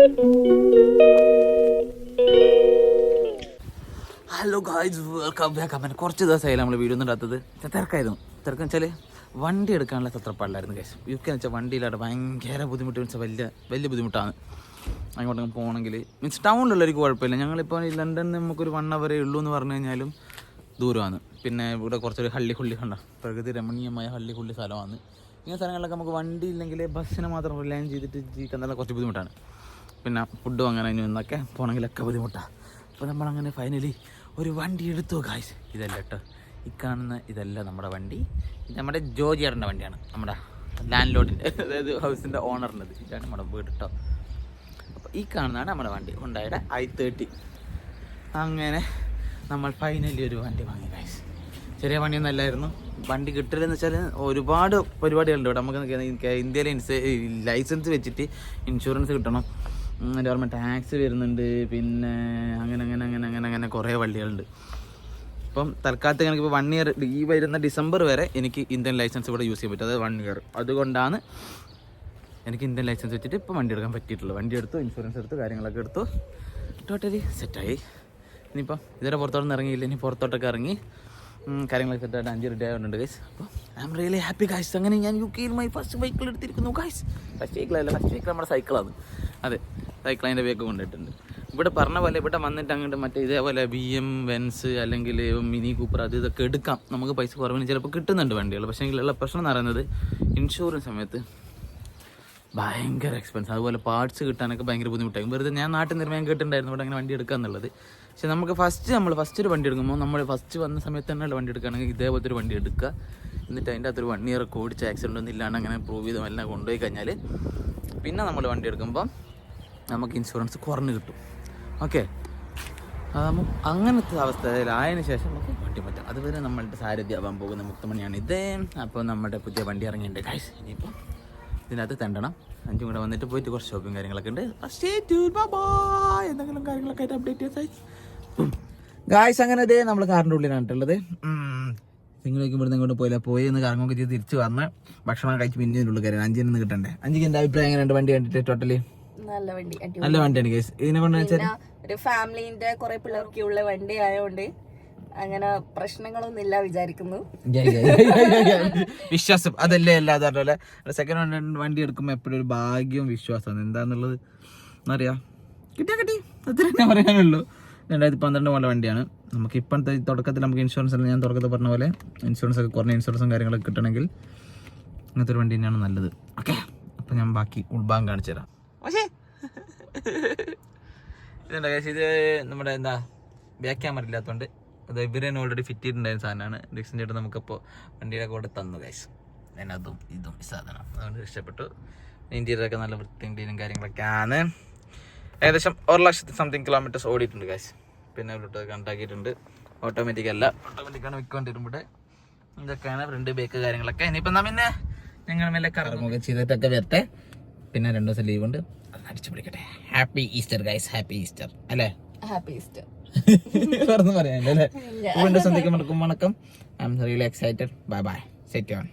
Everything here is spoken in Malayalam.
ഹലോ ഗായ്സ് വെൽക്കം ബാക്ക് അപ്പം കുറച്ച് ദിവസമായി നമ്മൾ വീഡിയോ ഒന്നും ഇടാത്തത്. തിരക്കായിരുന്നു. തിരക്കെന്ന് വെച്ചാൽ വണ്ടി എടുക്കാനുള്ള തത്രപ്പാടില്ലായിരുന്നു ഗൈസ് യു കെ വെച്ചാൽ വണ്ടിയിലാണ് ഭയങ്കര ബുദ്ധിമുട്ട്. വെച്ചാൽ വലിയ വലിയ ബുദ്ധിമുട്ടാണ്. അങ്ങോട്ടൊക്കെ പോകണമെങ്കിൽ മീൻസ് ടൗണിലുള്ളവർക്ക് കുഴപ്പമില്ല. ഞങ്ങളിപ്പോൾ ലണ്ടനിൽ നമുക്കൊരു വൺ അവറേ ഉള്ളൂ എന്ന് പറഞ്ഞു കഴിഞ്ഞാലും ദൂരമാണ്. പിന്നെ ഇവിടെ കുറച്ചൊരു ഹള്ളി ഹുള്ളി കണ്ട. പ്രകൃതി രമണീയമായ ഹള്ളി ഹുള്ളി സ്ഥലമാണ്. ഇങ്ങനെ സ്ഥലങ്ങളിലൊക്കെ നമുക്ക് വണ്ടി ഇല്ലെങ്കിൽ ബസ്സിനെ മാത്രം റിലയൻ ചെയ്തിട്ട് ജീവിക്കാൻ നല്ല കുറച്ച് ബുദ്ധിമുട്ടാണ്. പിന്നെ ഫുഡും അങ്ങനെ നിന്നൊക്കെ പോകണമെങ്കിലൊക്കെ ബുദ്ധിമുട്ടാണ് അപ്പോൾ നമ്മളങ്ങനെ ഫൈനലി ഒരു വണ്ടി എടുത്തു ഗായ്സ് ഇതല്ല കേട്ടോ ഈ കാണുന്ന ഇതല്ല നമ്മുടെ വണ്ടി. ഇത് നമ്മുടെ ജോജിയാറിന്റെ വണ്ടിയാണ്. നമ്മുടെ ലാൻഡ് ലോഡിന്റെ അതായത് ഹൗസിന്റെ ഓണറിന്റെ ഇതാണ് നമ്മുടെ വീട് കേട്ടോ അപ്പോൾ ഈ കാണുന്നതാണ് നമ്മുടെ വണ്ടി. ഉണ്ടായുടെ ഐ തേർട്ടി അങ്ങനെ നമ്മൾ ഫൈനലി ഒരു വണ്ടി വാങ്ങി ഗൈസ് ചെറിയ വണ്ടിയൊന്നും അല്ലായിരുന്നു. വണ്ടി കിട്ടില്ലെന്ന് വെച്ചാൽ ഒരുപാട് പരിപാടികളുണ്ട് ഇവിടെ. നമുക്ക് ഇന്ത്യയിലെ ലൈസൻസ് വെച്ചിട്ട് ഇൻഷുറൻസ് കിട്ടണം. ഗവൺമെന്റ് ടാക്സി വരുന്നുണ്ട്. പിന്നെ അങ്ങനെ അങ്ങനെ അങ്ങനെ അങ്ങനെ അങ്ങനെ കുറേ വള്ളികളുണ്ട്. ഇപ്പം തൽക്കാലത്ത് എനിക്ക് ഇപ്പോൾ വൺ ഇയർ ഈ വരുന്ന ഡിസംബർ വരെ എനിക്ക് ഇന്ത്യൻ ലൈസൻസ് ഇവിടെ യൂസ് ചെയ്യാൻ പറ്റും. അതായത് വൺ ഇയർ അതുകൊണ്ടാണ് എനിക്ക് ഇന്ത്യൻ ലൈസൻസ് വെച്ചിട്ട് ഇപ്പോൾ വണ്ടി എടുക്കാൻ പറ്റിയിട്ടുള്ളൂ വണ്ടി എടുത്തു ഇൻഷുറൻസ് എടുത്തു കാര്യങ്ങളൊക്കെ എടുത്തു. ടോട്ടലി സെറ്റായി ഇനിയിപ്പം ഇതുവരെ പുറത്തോട്ടൊന്നും ഇറങ്ങിയില്ല. ഇനി പുറത്തോട്ടൊക്കെ ഇറങ്ങി കാര്യങ്ങളൊക്കെ സെറ്റായിട്ട് അഞ്ച് റെഡി ആവുന്നുണ്ട് ഗൈസ് അപ്പോൾ I'm really happy guys അങ്ങനെ ഞാൻ യു കെയിൽ മൈ ഫസ്റ്റ് വെഹിക്കിൾ എടുത്തിരിക്കുന്നു ഗൈസ് ഫസ്റ്റ് വെഹിക്കിളല്ല ഫസ്റ്റ് വെഹിക്കിൾ നമ്മുടെ സൈക്കിളാണ് അതെ. സൈക്കിൾ അതിന്റെ വേക്ക് കൊണ്ടിട്ടുണ്ട്. ഇവിടെ പറഞ്ഞ പോലെ ഇവിടെ വന്നിട്ട് അങ്ങോട്ട് മറ്റേ ഇതേപോലെ ബി എം വെൻസ് അല്ലെങ്കിൽ മിനി കൂപ്പർ അത് ഇതൊക്കെ എടുക്കാം. നമുക്ക് പൈസ കുറവിന് ചിലപ്പോൾ കിട്ടുന്നുണ്ട് വണ്ടികൾ. പക്ഷേ എങ്കിലുള്ള പ്രശ്നം എന്ന് പറയുന്നത് ഇൻഷുറൻസ് സമയത്ത് ഭയങ്കര എക്സ്പെൻസ് അതുപോലെ പാർട്സ് കിട്ടാനൊക്കെ ഭയങ്കര ബുദ്ധിമുട്ടായിരിക്കും വെറുതെ ഞാൻ നാട്ടിൽ നിന്ന് കേട്ടിട്ടുണ്ടായിരുന്നു ഇവിടെ അങ്ങനെ വണ്ടി എടുക്കുക എന്നുള്ളത്. പക്ഷെ നമുക്ക് ഫസ്റ്റ് നമ്മൾ ഫസ്റ്റ് ഒരു വണ്ടി എടുക്കുമ്പോൾ നമ്മൾ ഫസ്റ്റ് വന്ന സമയത്ത് തന്നെ വണ്ടി എടുക്കുകയാണെങ്കിൽ ഇതേപോലത്തെ ഒരു വണ്ടി എടുക്കുക. എന്നിട്ട് അതിന്റെ അകത്തൊരു വൺ ഇയർ ഒക്കെ ഓടിച്ച് ആക്സിഡന്റ് ഒന്നും ഇല്ലാണ്ട് അങ്ങനെ പ്രൂവ് ചെയ്തും എല്ലാം കൊണ്ടുപോയി കഴിഞ്ഞാൽ പിന്നെ നമ്മൾ വണ്ടി എടുക്കുമ്പോൾ നമുക്ക് ഇൻഷുറൻസ് കുറഞ്ഞ് കിട്ടും. ഓക്കെ? അങ്ങനത്തെ അവസ്ഥയിലായതിനു ശേഷം നമുക്ക് വണ്ടി പറ്റാം അതുവരെ നമ്മളുടെ സാരഥ്യമാവാൻ പോകുന്ന മുക്തമണിയാണ് ഇതേ. അപ്പോൾ നമ്മുടെ പുതിയ വണ്ടി ഇറങ്ങിയിട്ടുണ്ട്. ഗൈസ് ഇനിയിപ്പോൾ ഇതിനകത്ത് തെണ്ടണം. അഞ്ചും കൂടെ വന്നിട്ട് പോയിട്ട് കുറച്ച് ഷോപ്പിംഗ് കാര്യങ്ങളൊക്കെ ഉണ്ട്. എന്തെങ്കിലും കാര്യങ്ങളൊക്കെ ആയിട്ട് അപ്ഡേറ്റ് ചെയ്യാൻ ഗായ്സ് അങ്ങനെ ഇതേ നമ്മൾ കാറിന്റെ ഉള്ളിലാണ് ഉള്ളത്. നിങ്ങളേക്ക് ഇവിടുന്ന് ഇങ്ങോട്ട് പോയില്ല പോയി എന്ന് കറങ്ങൊക്കെ ചെയ്ത് തിരിച്ച് വന്ന് ഭക്ഷണം കഴിച്ച് പിന്നെ ഇതിനുള്ളിൽ കയറി അഞ്ചിൽ നിന്ന് കിട്ടണ്ടേ? അഞ്ചിക്ക് എന്റെ അഭിപ്രായം? എങ്ങനെയുണ്ട് വണ്ടി കണ്ടിട്ട് ടോട്ടലി നല്ല വണ്ടി നല്ല വണ്ടിയാണ് ഗൈസ് ഇതിനെ കൊണ്ട് ഒരു ഫാമിലിന്റെ കുറെ പിള്ളേർക്ക് ഉള്ള വണ്ടി ആയതുകൊണ്ട് അങ്ങനെ പ്രശ്നങ്ങളൊന്നും ഇല്ല വിചാരിക്കുന്നു വിശ്വാസം. അതല്ലേ അല്ലാതെ പോലെ. സെക്കൻഡ് ഹാൻഡ് വണ്ടി എടുക്കുമ്പോൾ എപ്പോഴും ഒരു ഭാഗ്യവും വിശ്വാസമാണ്. എന്താന്നുള്ളത് എന്നറിയാ കിട്ടിയാ കിട്ടി. അത്ര തന്നെ പറയാനുള്ളൂ. രണ്ടായിരത്തി പന്ത്രണ്ട് പോലെ വണ്ടിയാണ്. നമുക്ക് ഇപ്പോഴത്തെ തുടക്കത്തിൽ നമുക്ക് ഇൻഷുറൻസ് അല്ല ഞാൻ തുടക്കത്തിൽ പറഞ്ഞ പോലെ ഇൻഷുറൻസ് ഒക്കെ കുറഞ്ഞ ഇൻഷുറൻസും കാര്യങ്ങളൊക്കെ കിട്ടണമെങ്കിൽ അങ്ങനത്തെ ഒരു വണ്ടി തന്നെയാണ് നല്ലത്. ഓക്കെ അപ്പം ഞാൻ ബാക്കി ഉൾഭാഗം കാണിച്ചു തരാം. ഇതുണ്ട് ഇത് നമ്മുടെ എന്താ ബാക്ക് ക്യാമറ ഇല്ലാത്തതുകൊണ്ട് അത് ഇവർ തന്നെ ഓൾറെഡി ഫിറ്റ് ചെയ്തിട്ടുണ്ടായിരുന്ന സാധനമാണ്. ഡിക്സൺ ചേട്ടൻ നമുക്കപ്പോൾ വണ്ടിയുടെ കൂടെ തന്നു കാശ് ഞാൻ അതും ഇതും സാധനം. അതുകൊണ്ട് ഇഷ്ടപ്പെട്ടു ഇന്ത്യയിലൊക്കെ നല്ല വൃത്തിയും ക്ലീനും കാര്യങ്ങളൊക്കെ ആണ്. ഏകദേശം ഒരു ലക്ഷത്തി സംതിങ് കിലോമീറ്റേഴ്സ് ഓടിയിട്ടുണ്ട് കാശ് പിന്നെ ബ്ലൂട്ടൂത്ത് കണ്ടാക്കിയിട്ടുണ്ട് ഓട്ടോമാറ്റിക് അല്ല. ഓട്ടോമാറ്റിക്കാണ് വിൽക്കൊണ്ടിരുമ്പോൾ ഇതൊക്കെയാണ് ഫ്രണ്ട് ബേക്ക് കാര്യങ്ങളൊക്കെ. ഇനിയിപ്പം എന്നാ പിന്നെ ഞങ്ങൾ മെല്ലെ കറങ്ങുക ചെയ്തിട്ടൊക്കെ വരട്ടെ. പിന്നെ രണ്ടു ദിവസം ലീവ് ഉണ്ട്. അടിച്ചു പിടിക്കട്ടെ happy Easter guys happy Easter അല്ലേ? ഹാപ്പി ഈസ്റ്റർ പറഞ്ഞു പറയാനല്ലേ വീണ്ടും സന്ധിക്കും വണക്കം വണക്കം I'm really excited bye bye set on